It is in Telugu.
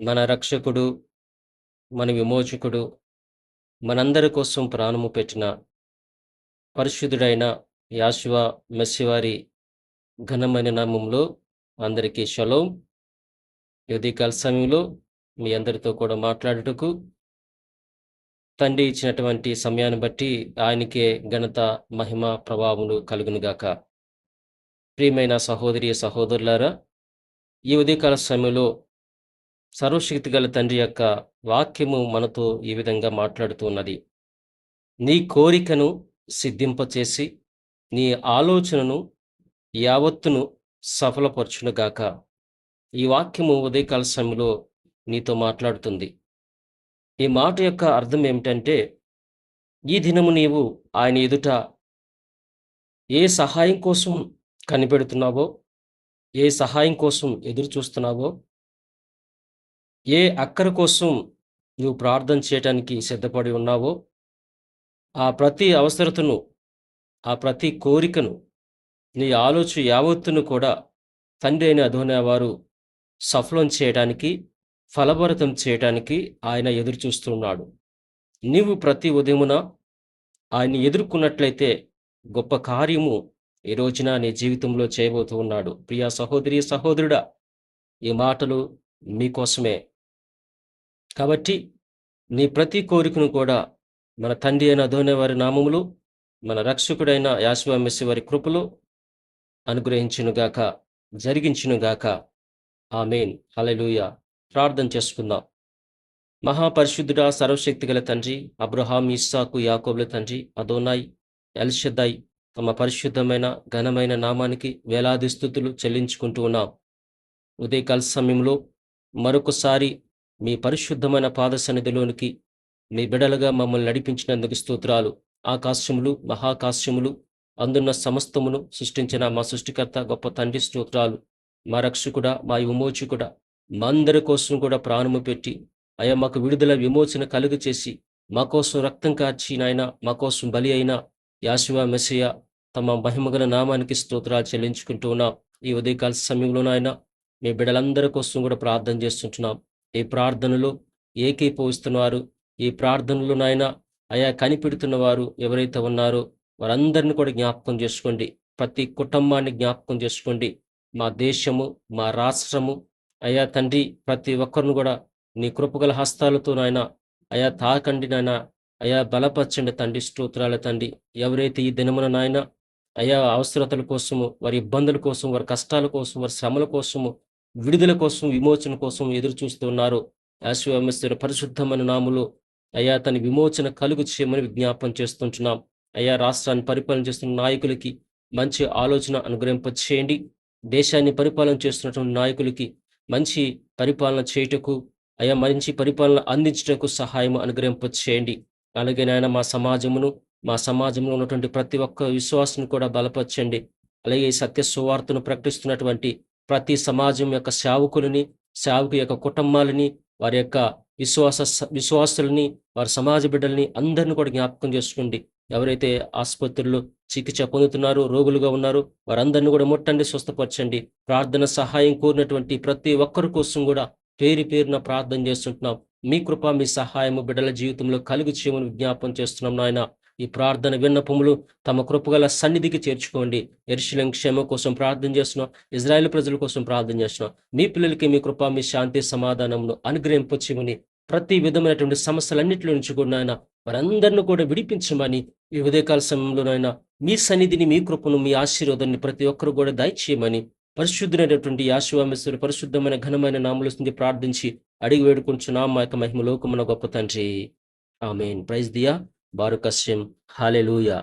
మన రక్షకుడు మన విమోచకుడు మనందరి కోసం ప్రాణము పెట్టిన పరిశుద్ధుడైన యాశివ మెస్సివారి ఘనమైన నామంలో అందరికీ షలోం. ఉదయకాల సమయంలో మీ అందరితో కూడా మాట్లాడుటకు తండ్రి ఇచ్చినటువంటి సమయాన్ని బట్టి ఆయనకే ఘనత మహిమ ప్రభావములు కలుగునుగాక ప్రియమైన సహోదరి సహోదరులారా ఈ ఉదయకాల సమయంలో సర్వశక్తి గల తండ్రి యొక్క వాక్యము మనతో ఈ విధంగా మాట్లాడుతూ ఉన్నది. నీ కోరికను సిద్ధింపచేసి నీ ఆలోచనను యావత్తును సఫలపరచునుగాక. ఈ వాక్యము ఉదయకాల సమయంలో నీతో మాట్లాడుతుంది. ఈ మాట యొక్క అర్థం ఏమిటంటే ఈ దినము నీవు ఆయన ఎదుట ఏ సహాయం కోసం కనిపెడుతున్నావో ఏ సహాయం కోసం ఎదురు చూస్తున్నావో ఏ అక్కర కోసం నువ్వు ప్రార్థన చేయటానికి సిద్ధపడి ఉన్నావో ఆ ప్రతి అవసరతను ఆ ప్రతి కోరికను నీ ఆలోచన యావత్తును కూడా తండ్రి అయిన అధోనే వారు సఫలం చేయడానికి ఫలభరితం చేయటానికి ఆయన ఎదురు చూస్తున్నాడు. నీవు ప్రతి ఉదయమున ఆయన్ని ఎదుర్కొన్నట్లయితే గొప్ప కార్యము ఈ రోజున నీ జీవితంలో చేయబోతూ ఉన్నాడు. ప్రియా సహోదరి సహోదరుడా ఈ మాటలు మీకోసమే. కాబట్టి నీ ప్రతి కోరికను కూడా మన తండ్రి అయిన అధోనే వారి నామములు మన రక్షకుడైన యాశువ వారి కృపలు అనుగ్రహించునుగాక జరిగించునుగాక. ఆమెన్. హలలుయ ప్రార్థన చేసుకుందాం. మహాపరిశుద్ధుడా సర్వశక్తి గల తండ్రి అబ్రహాం ఇస్సాకు యాకోబుల తండ్రి అదోనాయ్ ఎల్షదాయ్ తమ పరిశుద్ధమైన ఘనమైన నామానికి వేలాది స్థుతులు చెల్లించుకుంటూ ఉన్నాం. ఉదయకాల సమయంలో మరొకసారి మీ పరిశుద్ధమైన పాదసన్నిధిలోనికి మీ బిడలుగా మమ్మల్ని నడిపించినందుకు స్తోత్రాలు. ఆకాశములు మహాకాశ్యములు అందున్న సమస్తమును సృష్టించిన మా సృష్టికర్త గొప్ప తండ్రి స్తోత్రాలు. మా రక్షకుడ మా విమోచకుడ మా అందరి కోసం కూడా ప్రాణము పెట్టి అయ్యా మాకు విడుదల విమోచన కలుగు చేసి మా కోసం రక్తం కార్చి నాయన మా కోసం బలి అయిన యాశివ మెసయ తమ మహిమగల నామానికి స్తోత్రాలు చెల్లించుకుంటూ ఉన్నాం. ఈ ఉదయకాల సమయంలో నాయన మీ బిడ్డలందరి కోసం కూడా ప్రార్థన చేస్తుంటున్నాం. ఈ ప్రార్థనలో ఏకీభవిస్తున్నారు ఈ ప్రార్థనలు నాయన అయా కనిపెడుతున్న వారు ఎవరైతే ఉన్నారో వారందరిని కూడా జ్ఞాపకం చేసుకోండి. ప్రతి కుటుంబాన్ని జ్ఞాపకం చేసుకోండి. మా దేశము మా రాష్ట్రము అయా తండ్రి ప్రతి ఒక్కరిని కూడా నీ కృపగల హస్తాలతో నాయన అయా తాకండి నాయన అయా బలపరచండి తండ్రి స్తోత్రాల తండ్రి. ఎవరైతే ఈ దినమున నాయన అయా అవసరతల కోసము వారి ఇబ్బందుల కోసం వారి కష్టాల కోసం వారి శ్రమల కోసము విడుదల కోసం విమోచన కోసం ఎదురు చూస్తూ ఉన్నారు. యాశివమేశ్వర పరిశుద్ధమైన నాములు అయ్యా తన విమోచన కలుగు చేయమని విజ్ఞాపం చేస్తుంటున్నాం. అయ్యా రాష్ట్రాన్ని పరిపాలన చేస్తున్న నాయకులకి మంచి ఆలోచన అనుగ్రహింపచేయండి. దేశాన్ని పరిపాలన చేస్తున్నటువంటి నాయకులకి మంచి పరిపాలన చేయుటకు అయ్యా మంచి పరిపాలన అందించటకు సహాయం అనుగ్రహింపచేయండి. అలాగే నాయన మా సమాజమును మా సమాజంలో ఉన్నటువంటి ప్రతి ఒక్క విశ్వాసం కూడా బలపరచండి. అలాగే ఈ సత్య సువార్తను ప్రకటిస్తున్నటువంటి ప్రతి సమాజం యొక్క సేవకులని సేవకు యొక్క కుటుంబాలని వారి యొక్క విశ్వాస విశ్వాసులని వారి సమాజ బిడ్డల్ని అందరిని కూడా జ్ఞాపకం చేసుకోండి. ఎవరైతే ఆసుపత్రుల్లో చికిత్స పొందుతున్నారో రోగులుగా ఉన్నారు వారందరిని కూడా ముట్టండి స్వస్థపరచండి. ప్రార్థన సహాయం కోరినటువంటి ప్రతి ఒక్కరి కోసం కూడా పేరు పేరున ప్రార్థన చేస్తుంటున్నాం. మీ కృప మీ సహాయము బిడ్డల జీవితంలో కలుగు చేయమని విజ్ఞాపం చేస్తున్నాం నాయన. ఈ ప్రార్థన విన్నపములు తమ కృపగల సన్నిధికి చేర్చుకోండి. ఎరుశలం క్షేమ కోసం ప్రార్థన చేస్తున్నాం. ఇజ్రాయెల్ ప్రజల కోసం ప్రార్థన చేస్తున్నాం. మీ పిల్లలకి మీ కృప మీ శాంతి సమాధానమును అనుగ్రహింపచేయమని ప్రతి విధమైనటువంటి సమస్యలన్నింటిలో నుంచి కూడా నాయన వారందరిని కూడా విడిపించమని ఈ ఉదయకాల సమయంలోనైనా మీ సన్నిధిని మీ కృపను మీ ఆశీర్వాదాన్ని ప్రతి ఒక్కరు కూడా దయచేయమని పరిశుద్ధమైనటువంటి యాశివామేశ్వరి పరిశుద్ధమైన ఘనమైన నామలు ప్రార్థించి అడిగి వేడుకుంటున్నాం మా యొక్క మహిమ లోకమున గొప్ప తండ్రి. ఆమెన్. ప్రైజ్ దియా బారుకస్యం హాలెలూయా